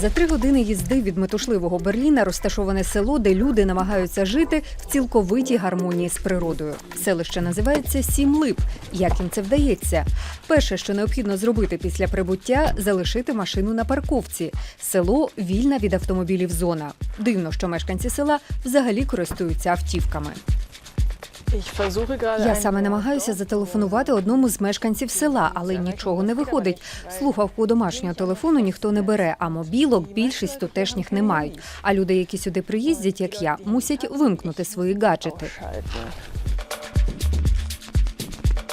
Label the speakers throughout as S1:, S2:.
S1: За три години їзди від метушливого Берліна розташоване село, де люди намагаються жити в цілковитій гармонії з природою. Селище називається Сімлип. Як їм це вдається? Перше, що необхідно зробити після прибуття, залишити машину на парковці. Село вільна від автомобілів зона. Дивно, що мешканці села взагалі користуються автівками. Я саме намагаюся зателефонувати одному з мешканців села, але нічого не виходить. Слухавку домашнього телефону ніхто не бере, а мобілок більшість тутешніх не мають. А люди, які сюди приїздять, як я, мусять вимкнути свої гаджети.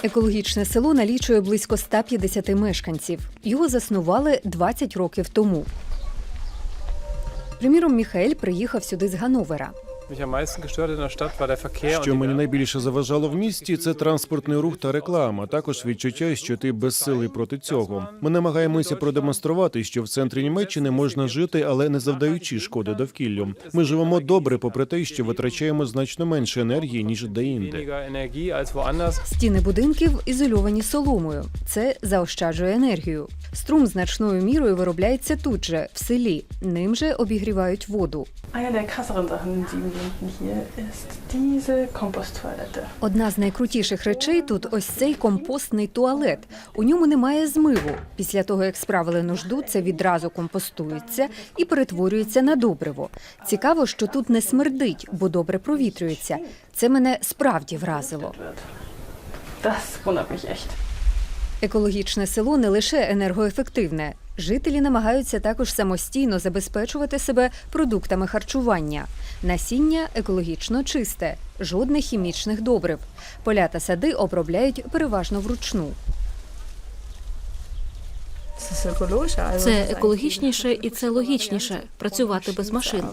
S1: Екологічне село налічує близько 150 мешканців. Його заснували 20 років тому. Приміром, Міхаель приїхав сюди з Гановера.
S2: Що мені найбільше заважало в місті, це транспортний рух та реклама. Також відчуття, що ти безсилий проти цього. Ми намагаємося продемонструвати, що в центрі Німеччини можна жити, але не завдаючи шкоди довкіллю. Ми живемо добре, попри те, що витрачаємо значно менше енергії ніж деінде.
S1: Стіни будинків ізольовані соломою. Це заощаджує енергію. Струм значною мірою виробляється тут же, в селі. Ним же обігрівають воду.
S3: Eine der hier, ist diese Komposttoilette.
S1: Одна з найкрутіших речей тут ось цей компостний туалет. У ньому немає змиву. Після того, як справили нужду, це відразу компостується і перетворюється на добриво. Цікаво, що тут не смердить, бо добре провітрюється. Це мене справді вразило.
S3: Das wundert mich echt.
S1: Екологічне село не лише енергоефективне. Жителі намагаються також самостійно забезпечувати себе продуктами харчування. Насіння екологічно чисте, жодних хімічних добрив. Поля та сади обробляють переважно вручну.
S4: Це екологічніше і це логічніше працювати без машин.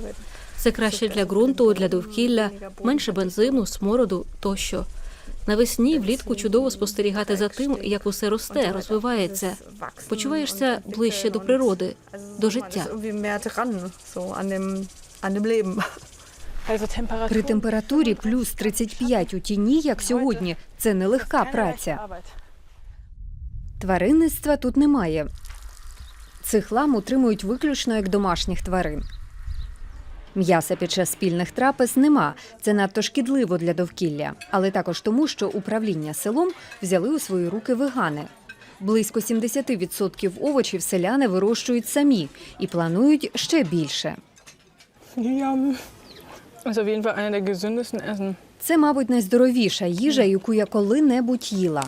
S4: Це краще для ґрунту, для довкілля, менше бензину, смороду тощо. Навесні влітку чудово спостерігати за тим, як усе росте, розвивається. Почуваєшся ближче до природи, до життя.
S1: При температурі плюс 35 у тіні, як сьогодні, це нелегка праця. Тваринництва тут немає. Цих лам утримують виключно як домашніх тварин. М'яса під час спільних трапез нема. Це надто шкідливо для довкілля, але також тому, що управління селом взяли у свої руки вегани. Близько 70% овочів селяни вирощують самі і планують ще більше. Це, мабуть, найздоровіша їжа, яку я коли-небудь їла.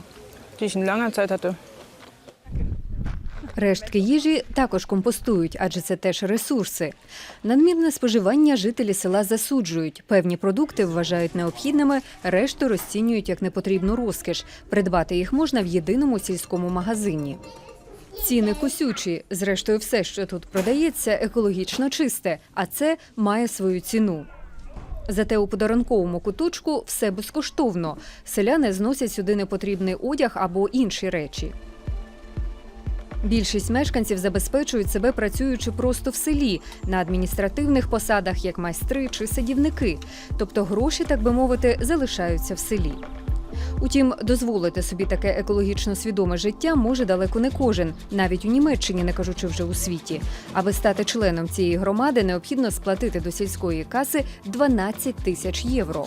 S1: Рештки їжі також компостують, адже це теж ресурси. Надмірне споживання жителі села засуджують. Певні продукти вважають необхідними, решту розцінюють як непотрібну розкіш. Придбати їх можна в єдиному сільському магазині. Ціни кусючі. Зрештою, все, що тут продається, екологічно чисте, а це має свою ціну. Зате у подарунковому куточку все безкоштовно. Селяни зносять сюди непотрібний одяг або інші речі. Більшість мешканців забезпечують себе працюючи просто в селі на адміністративних посадах, як майстри чи садівники. Тобто гроші, так би мовити, залишаються в селі. Утім, дозволити собі таке екологічно свідоме життя може далеко не кожен, навіть у Німеччині, не кажучи вже у світі. Аби стати членом цієї громади, необхідно сплатити до сільської каси 12 тисяч євро.